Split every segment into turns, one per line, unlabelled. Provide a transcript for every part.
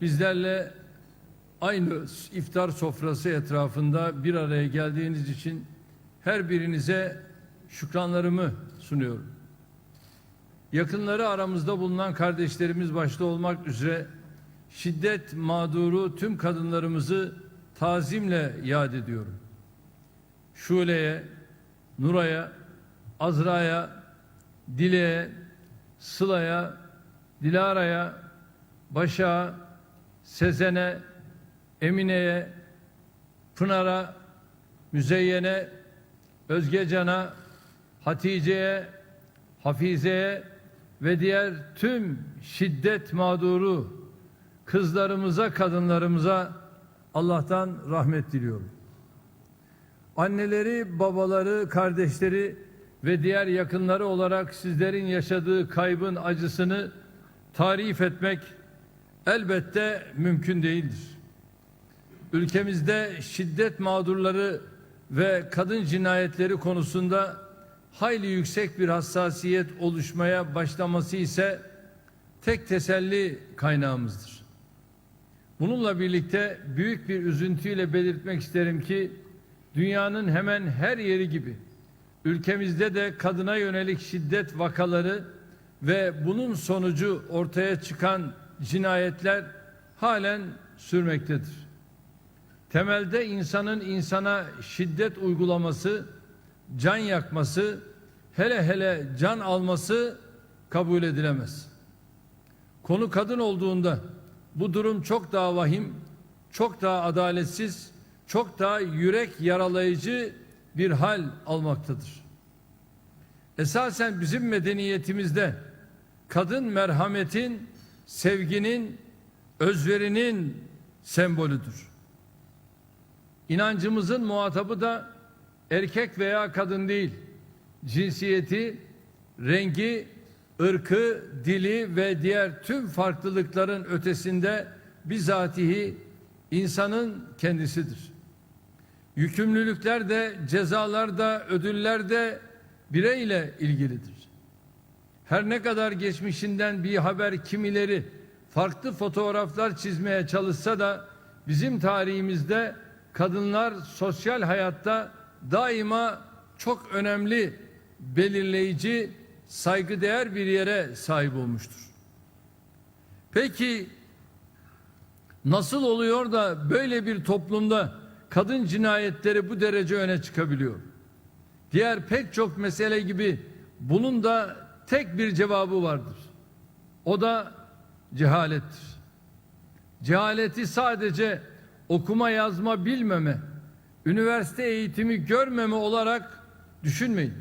bizlerle aynı iftar sofrası etrafında bir araya geldiğiniz için her birinize şükranlarımı sunuyorum. Yakınları aramızda bulunan kardeşlerimiz başta olmak üzere şiddet mağduru tüm kadınlarımızı tazimle yad ediyorum. Şule'ye, Nuray'a, Azra'ya, Dile'ye, Sıla'ya, Dilara'ya, Başak'a, Sezen'e, Emine'ye, Pınar'a, Müzeyyen'e, Özgecan'a, Hatice'ye, Hafize'ye ve diğer tüm şiddet mağduru kızlarımıza, kadınlarımıza Allah'tan rahmet diliyorum. Anneleri, babaları, kardeşleri ve diğer yakınları olarak sizlerin yaşadığı kaybın acısını tarif etmek elbette mümkün değildir. Ülkemizde şiddet mağdurları ve kadın cinayetleri konusunda hayli yüksek bir hassasiyet oluşmaya başlaması ise tek teselli kaynağımızdır. Bununla birlikte büyük bir üzüntüyle belirtmek isterim ki dünyanın hemen her yeri gibi ülkemizde de kadına yönelik şiddet vakaları ve bunun sonucu ortaya çıkan cinayetler halen sürmektedir. Temelde insanın insana şiddet uygulaması, can yakması, hele hele can alması kabul edilemez. Konu kadın olduğunda bu durum çok daha vahim, çok daha adaletsiz, çok daha yürek yaralayıcı bir hal almaktadır. Esasen bizim medeniyetimizde kadın merhametin, sevginin, özverinin sembolüdür. İnancımızın muhatabı da erkek veya kadın değil, cinsiyeti, rengi, ırkı, dili ve diğer tüm farklılıkların ötesinde bizatihi insanın kendisidir. Yükümlülükler de, cezalar da, ödüller de bireyle ilgilidir. Her ne kadar geçmişinden bir haber kimileri farklı fotoğraflar çizmeye çalışsa da bizim tarihimizde kadınlar sosyal hayatta daima çok önemli, belirleyici, saygıdeğer bir yere sahip olmuştur. Peki nasıl oluyor da böyle bir toplumda kadın cinayetleri bu derece öne çıkabiliyor? Diğer pek çok mesele gibi bunun da tek bir cevabı vardır. O da cehalettir. Cehaleti sadece okuma yazma bilmeme, üniversite eğitimi görmeme olarak düşünmeyin.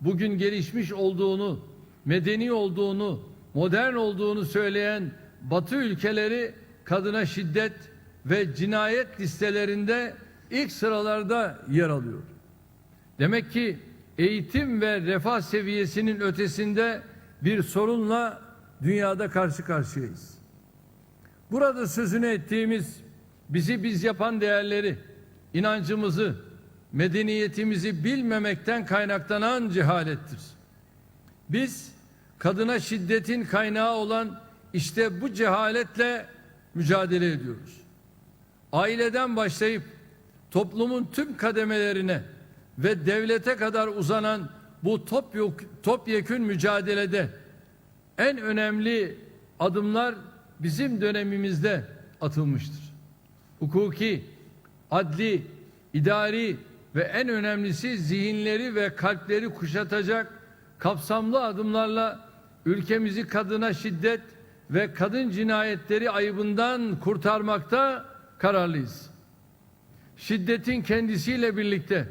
Bugün gelişmiş olduğunu, medeni olduğunu, modern olduğunu söyleyen Batı ülkeleri kadına şiddet ve cinayet listelerinde ilk sıralarda yer alıyor. Demek ki eğitim ve refah seviyesinin ötesinde bir sorunla dünyada karşı karşıyayız. Burada sözünü ettiğimiz bizi biz yapan değerleri, inancımızı, medeniyetimizi bilmemekten kaynaklanan cehalettir. Biz kadına şiddetin kaynağı olan işte bu cehaletle mücadele ediyoruz. Aileden başlayıp toplumun tüm kademelerine ve devlete kadar uzanan bu top topyekün mücadelede en önemli adımlar bizim dönemimizde atılmıştır. Hukuki, adli, idari ve en önemlisi zihinleri ve kalpleri kuşatacak kapsamlı adımlarla ülkemizi kadına şiddet ve kadın cinayetleri ayıbından kurtarmakta kararlıyız. Şiddetin kendisiyle birlikte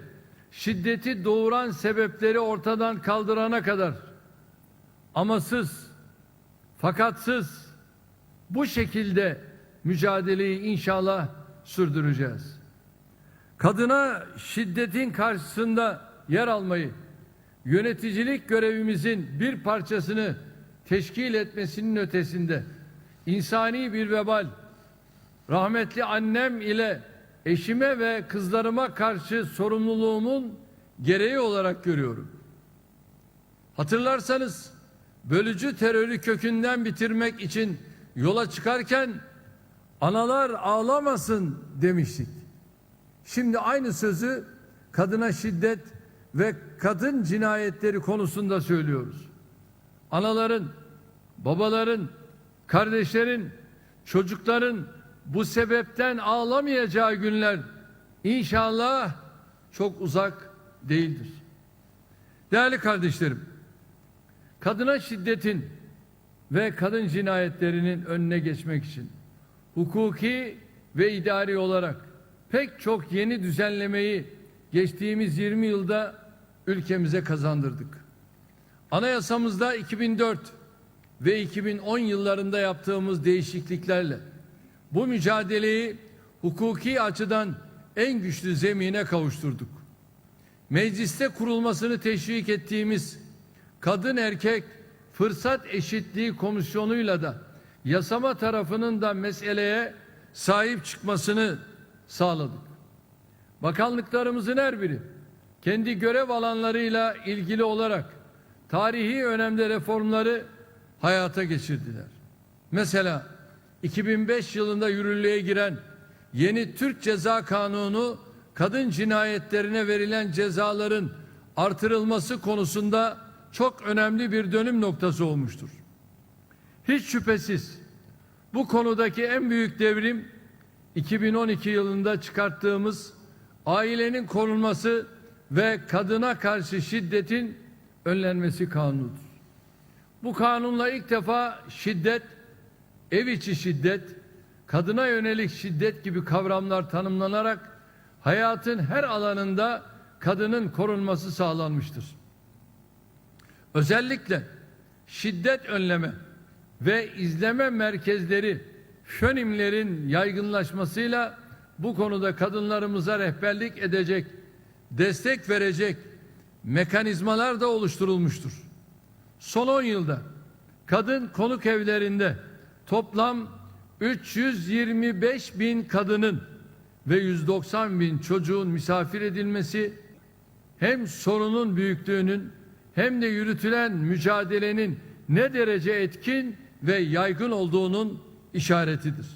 şiddeti doğuran sebepleri ortadan kaldırana kadar amasız, fakatsız bu şekilde mücadeleyi inşallah sürdüreceğiz. Kadına şiddetin karşısında yer almayı, yöneticilik görevimizin bir parçasını teşkil etmesinin ötesinde insani bir vebal, rahmetli annem ile eşime ve kızlarıma karşı sorumluluğumun gereği olarak görüyorum. Hatırlarsanız bölücü terörü kökünden bitirmek için yola çıkarken analar ağlamasın demiştik. Şimdi aynı sözü kadına şiddet ve kadın cinayetleri konusunda söylüyoruz. Anaların, babaların, kardeşlerin, çocukların bu sebepten ağlamayacağı günler inşallah çok uzak değildir. Değerli kardeşlerim, kadına şiddetin ve kadın cinayetlerinin önüne geçmek için hukuki ve idari olarak pek çok yeni düzenlemeyi geçtiğimiz 20 yılda ülkemize kazandırdık. Anayasamızda 2004 ve 2010 yıllarında yaptığımız değişikliklerle bu mücadeleyi hukuki açıdan en güçlü zemine kavuşturduk. Mecliste kurulmasını teşvik ettiğimiz kadın erkek fırsat eşitliği komisyonuyla da yasama tarafının da meseleye sahip çıkmasını sağladık. Bakanlıklarımızın her biri kendi görev alanlarıyla ilgili olarak tarihi önemli reformları hayata geçirdiler. Mesela 2005 yılında yürürlüğe giren yeni Türk Ceza Kanunu kadın cinayetlerine verilen cezaların artırılması konusunda çok önemli bir dönüm noktası olmuştur. Hiç şüphesiz bu konudaki en büyük devrim 2012 yılında çıkarttığımız ailenin korunması ve kadına karşı şiddetin önlenmesi kanunudur. Bu kanunla ilk defa şiddet, ev içi şiddet, kadına yönelik şiddet gibi kavramlar tanımlanarak hayatın her alanında kadının korunması sağlanmıştır. Özellikle şiddet önleme ve izleme merkezleri şönimlerin yaygınlaşmasıyla bu konuda kadınlarımıza rehberlik edecek, destek verecek mekanizmalar da oluşturulmuştur. Son 10 yılda kadın konuk evlerinde toplam 325 bin kadının ve 190 bin çocuğun misafir edilmesi hem sorunun büyüklüğünün hem de yürütülen mücadelenin ne derece etkin ve yaygın olduğunun işaretidir.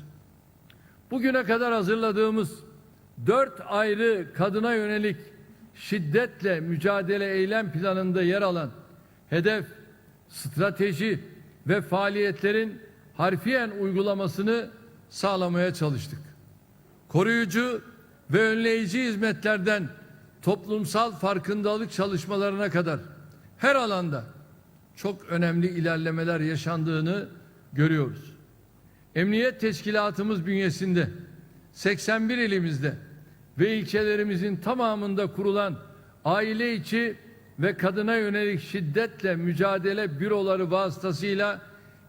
Bugüne kadar hazırladığımız dört ayrı kadına yönelik şiddetle mücadele eylem planında yer alan hedef, strateji ve faaliyetlerin harfiyen uygulamasını sağlamaya çalıştık. Koruyucu ve önleyici hizmetlerden toplumsal farkındalık çalışmalarına kadar her alanda çok önemli ilerlemeler yaşandığını görüyoruz. Emniyet teşkilatımız bünyesinde 81 ilimizde ve ilçelerimizin tamamında kurulan aile içi ve kadına yönelik şiddetle mücadele büroları vasıtasıyla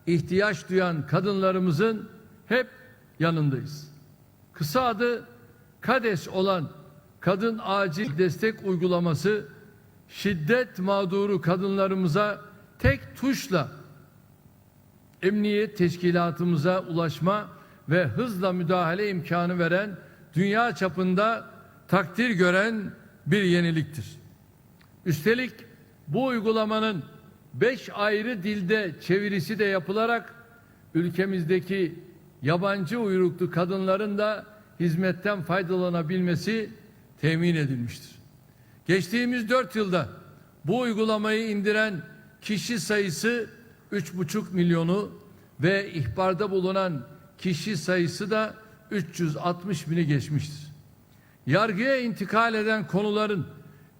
ihtiyaç duyan kadınlarımızın hep yanındayız. Kısa adı KADES olan Kadın Acil Destek Uygulaması şiddet mağduru kadınlarımıza tek tuşla emniyet teşkilatımıza ulaşma ve hızla müdahale imkanı veren dünya çapında takdir gören bir yeniliktir. Üstelik bu uygulamanın beş ayrı dilde çevirisi de yapılarak ülkemizdeki yabancı uyruklu kadınların da hizmetten faydalanabilmesi temin edilmiştir. Geçtiğimiz dört yılda bu uygulamayı indiren kişi sayısı üç buçuk milyonu ve ihbarda bulunan kişi sayısı da 360 bini geçmiştir. Yargıya intikal eden konuların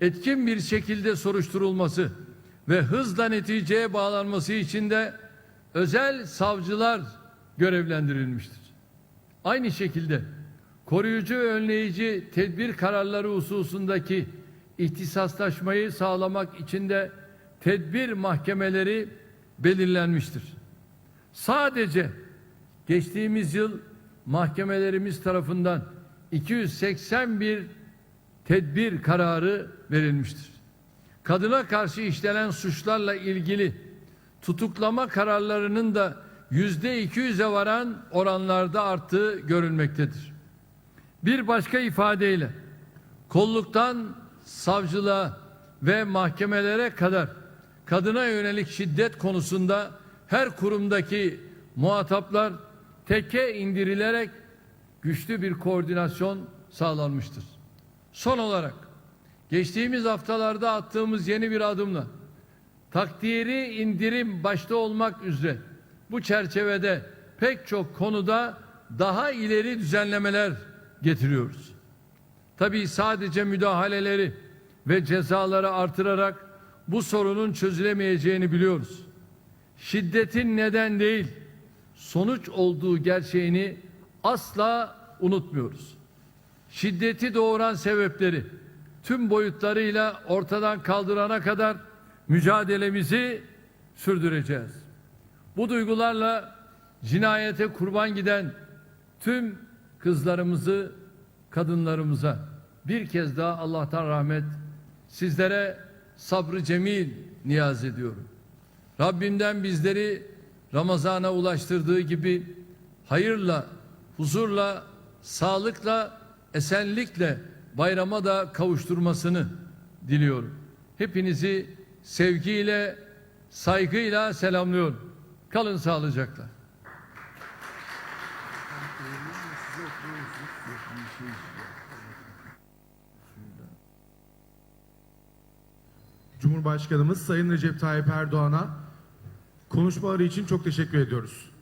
etkin bir şekilde soruşturulması ve hızla neticeye bağlanması için de özel savcılar görevlendirilmiştir. Aynı şekilde koruyucu ve önleyici tedbir kararları hususundaki ihtisaslaşmayı sağlamak için de tedbir mahkemeleri belirlenmiştir. Sadece geçtiğimiz yıl mahkemelerimiz tarafından 281 tedbir kararı verilmiştir. Kadına karşı işlenen suçlarla ilgili tutuklama kararlarının da yüzde 200'e varan oranlarda arttığı görülmektedir. Bir başka ifadeyle kolluktan savcılığa ve mahkemelere kadar kadına yönelik şiddet konusunda her kurumdaki muhataplar teke indirilerek güçlü bir koordinasyon sağlanmıştır. Son olarak geçtiğimiz haftalarda attığımız yeni bir adımla takdiri indirim başta olmak üzere bu çerçevede pek çok konuda daha ileri düzenlemeler getiriyoruz. Tabii sadece müdahaleleri ve cezaları artırarak bu sorunun çözülemeyeceğini biliyoruz. Şiddetin neden değil, sonuç olduğu gerçeğini asla unutmuyoruz. Şiddeti doğuran sebepleri tüm boyutlarıyla ortadan kaldırana kadar mücadelemizi sürdüreceğiz. Bu duygularla cinayete kurban giden tüm kızlarımızı, kadınlarımıza bir kez daha Allah'tan rahmet, sizlere sabrı cemil niyaz ediyorum. Rabbimden bizleri Ramazan'a ulaştırdığı gibi hayırla, huzurla, sağlıkla, esenlikle bayrama da kavuşturmasını diliyorum. Hepinizi sevgiyle, saygıyla selamlıyorum. Kalın sağlıcakla.
Cumhurbaşkanımız Sayın Recep Tayyip Erdoğan'a konuşmaları için çok teşekkür ediyoruz.